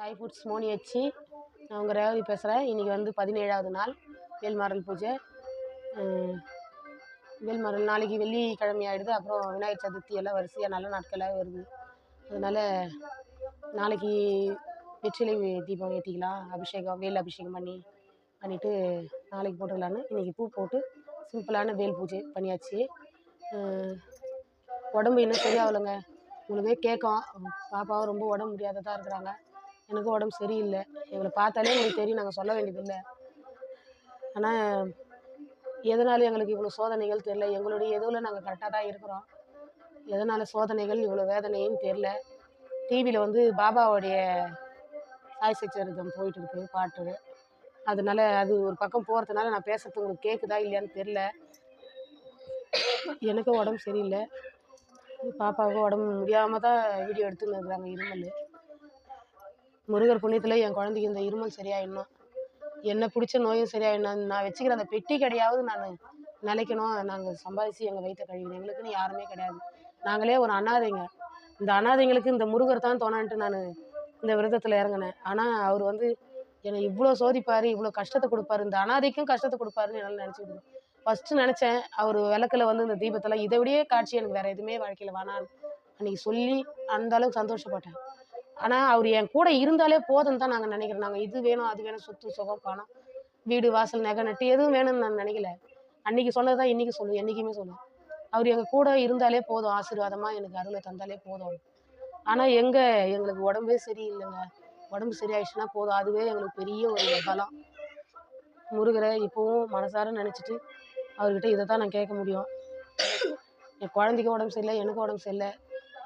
Sai foods Moni நான் உங்கள் ரேவதி பேசுகிறேன் இன்றைக்கி வந்து பதினேழாவது நாள் வேல்மாறல் பூஜை. வேல்மாரல் வேல்மாறல் நாளைக்கு வெள்ளிக்கிழமை ஆகிடுது அப்புறம் விநாயகர் சதுர்த்தி எல்லாம் வரிசையாக நல்ல நாட்களாக வருது. அதனால் நாளைக்கு வெற்றிலை தீபம் ஏற்றிக்கலாம் அபிஷேகம் வேல் அபிஷேகம் பண்ணி பண்ணிவிட்டு நாளைக்கு போட்டுக்கலான்னு இன்றைக்கி பூ போட்டு சிம்பிளான வேல் பூஜை பண்ணியாச்சு. உடம்பு இன்னும் சரியாகலைங்க? உங்களுக்கே கேட்கும். பாப்பாவும் ரொம்ப உடம்பு முடியாததாக இருக்கிறாங்க. எனக்கும் உடம்பு சரியில்லை. எங்களை பார்த்தாலே எங்களுக்கு தெரியும். நாங்கள் சொல்ல வேண்டியதில்லை. ஆனால் எதனால எங்களுக்கு இவ்வளோ சோதனைகள் தெரில எங்களுடைய எதுவில் நாங்கள் கரெக்டாக தான் இருக்கிறோம். எதனால் சோதனைகள் இவ்வளோ வேதனைன்னு தெரில டிவியில் வந்து பாபாவுடைய சாய் சச்சரிதம் போயிட்டு இருக்கு பாட்டு. அதனால அது ஒரு பக்கம் போகிறதுனால நான் பேசுறது உங்களுக்கு கேட்குதா இல்லையான்னு தெரில எனக்கும் உடம்பு சரியில்லை. பாப்பாவுக்கும் உடம்பு முடியாமல் தான் வீடியோ எடுத்துன்னு இருக்கிறாங்க இருமல். முருகர் புண்ணியத்தில் என் குழந்தைக்கு இந்த இருமல் சரியாயிடணும். என்ன பிடிச்ச நோயும் சரியாயிடணும். நான் வச்சுக்கிற அந்த பெட்டி கடையாவது நான் நிலைக்கணும். நாங்கள் சம்பாதிச்சு எங்கள் வயிற்ற கழிவு எங்களுக்குன்னு யாருமே கிடையாது. நாங்களே ஒரு அனாதைங்க. இந்த அனாதைங்களுக்கு இந்த முருகர் தான் தோணான்ட்டு நான் இந்த விரதத்தில் இறங்கினேன். ஆனால் அவர் வந்து என்னை இவ்வளோ சோதிப்பார் இவ்வளோ கஷ்டத்தை கொடுப்பாரு. இந்த அனாதைக்கும் கஷ்டத்தை கொடுப்பாருன்னு என்னால் நினச்சிக்கிட்டு ஃபஸ்ட்டு நினச்சேன் அவர் விளக்கில் வந்து இந்த தீபத்தில் இதை விடையே காட்சி எனக்கு வேறு எதுவுமே வாழ்க்கையில் வேணாம் அன்றைக்கி சொல்லி அந்த அளவுக்கு சந்தோஷப்பட்டேன். ஆனால் அவர் என் கூட இருந்தாலே போதும்னு தான் நாங்கள் நினைக்கிறோம். நாங்கள் இது வேணும் அது வேணும் சொத்து சுகம் பணம் வீடு வாசல் நகை நட்டு எதுவும் வேணும்னு நான் நினைக்கல. அன்றைக்கி சொன்னது தான் இன்றைக்கி சொல்லுவேன் என்றைக்குமே சொல்லுவேன். அவர் எங்கள் கூட இருந்தாலே போதும் ஆசீர்வாதமாக எனக்கு அருளை தந்தாலே போதும். ஆனால் எங்கே எங்களுக்கு உடம்பே சரியில்லைங்க. உடம்பு சரியாயிடுச்சுன்னா போதும். அதுவே எங்களுக்கு பெரிய ஒரு பலம். முருகரை இப்போவும் மனசார நினச்சிட்டு அவர்கிட்ட இதை தான் நான் கேட்க முடியும். என் குழந்தைக்கும் உடம்பு சரியில்லை எனக்கும் உடம்பு சரியில்லை.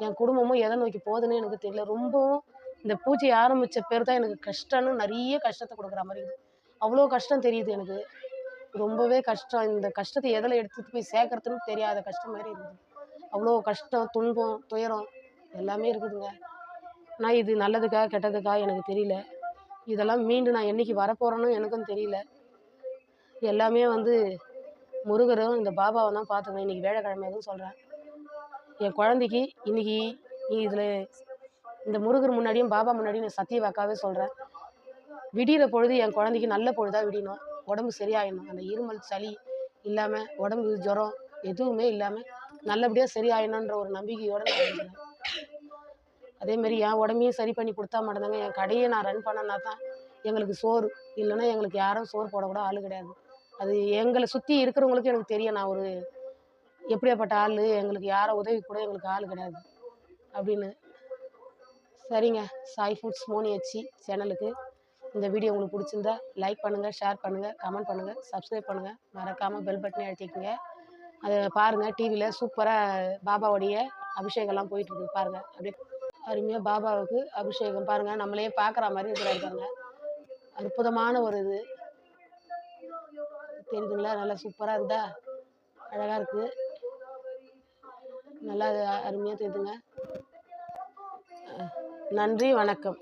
என் குடும்பமும் எதை நோக்கி போகுதுன்னு எனக்கு தெரியல. ரொம்பவும் இந்த பூஜை ஆரம்பித்த பேர் தான் எனக்கு கஷ்டம்னு நிறைய கஷ்டத்தை கொடுக்குற மாதிரி இருக்குது அவ்வளோ கஷ்டம் தெரியுது எனக்கு. ரொம்பவே கஷ்டம். இந்த கஷ்டத்தை எதில் எடுத்துகிட்டு போய் சேர்க்கறதுன்னு தெரியாத கஷ்டம் மாதிரி இருக்குது. அவ்வளோ கஷ்டம் துன்பம் துயரம் எல்லாமே இருக்குதுங்க. நான் இது நல்லதுக்கா கெட்டதுக்கா எனக்கு தெரியல. இதெல்லாம் மீண்டும் நான் என்றைக்கு வரப்போகிறேன்னு எனக்கும் தெரியல. எல்லாமே வந்து முருகரும் இந்த பாபாவை தான் பார்த்துக்கணும். இன்றைக்கி வேலைக்கிழமை எதுவும் சொல்கிறேன் என் குழந்தைக்கு இன்னைக்கு இதில் இந்த முருகர் முன்னாடியும் பாபா முன்னாடியும் நான் சத்திய வாக்காவே சொல்கிறேன் விடிகிற பொழுது என் குழந்தைக்கு நல்ல பொழுதாக விடியணும். உடம்பு சரியாயிடணும். அந்த இருமல் சளி இல்லாமல் உடம்பு ஜுரம் எதுவுமே இல்லாமல் நல்லபடியாக சரியாயிடணுன்ற ஒரு நம்பிக்கையோடு நான் இருக்கிறேன் அதேமாரி என் உடம்பையும் சரி பண்ணி கொடுத்தா மட்டும்தாங்க. என் கடையை நான் ரன் பண்ணனா தான் எங்களுக்கு சோறு. இல்லைன்னா எங்களுக்கு யாரும் சோறு போடக்கூட ஆள் கிடையாது. அது எங்களை சுற்றி இருக்கிறவங்களுக்கு எனக்கு தெரியும். நான் ஒரு எப்படியாப்பட்ட ஆள்? எங்களுக்கு யாரை உதவி கூட எங்களுக்கு ஆள் கிடையாது. அப்படின்னு. சரிங்க. சாய் ஃபுட்ஸ் மோனி வச்சு சேனலுக்கு இந்த வீடியோ உங்களுக்கு பிடிச்சிருந்தா லைக் பண்ணுங்கள் ஷேர் பண்ணுங்கள் கமெண்ட் பண்ணுங்கள் சப்ஸ்கிரைப் பண்ணுங்கள் மறக்காமல் பெல் பட்டனே அழுத்திக்கங்க. அதை பாருங்கள் டிவியில் சூப்பராக பாபாவுடைய அபிஷேகம்லாம் போயிட்டுருக்கு பாருங்கள் அப்படியே அருமையாக பாபாவுக்கு அபிஷேகம் பாருங்கள் நம்மளே பார்க்குற மாதிரி இருக்கிறாரு பாருங்க. அற்புதமான ஒரு இது. தெரியுதுங்களா? நல்லா சூப்பராக இருந்தா அழகாக இருக்குது நல்லா அருமையாக தெரியுதுங்க நன்றி வணக்கம்.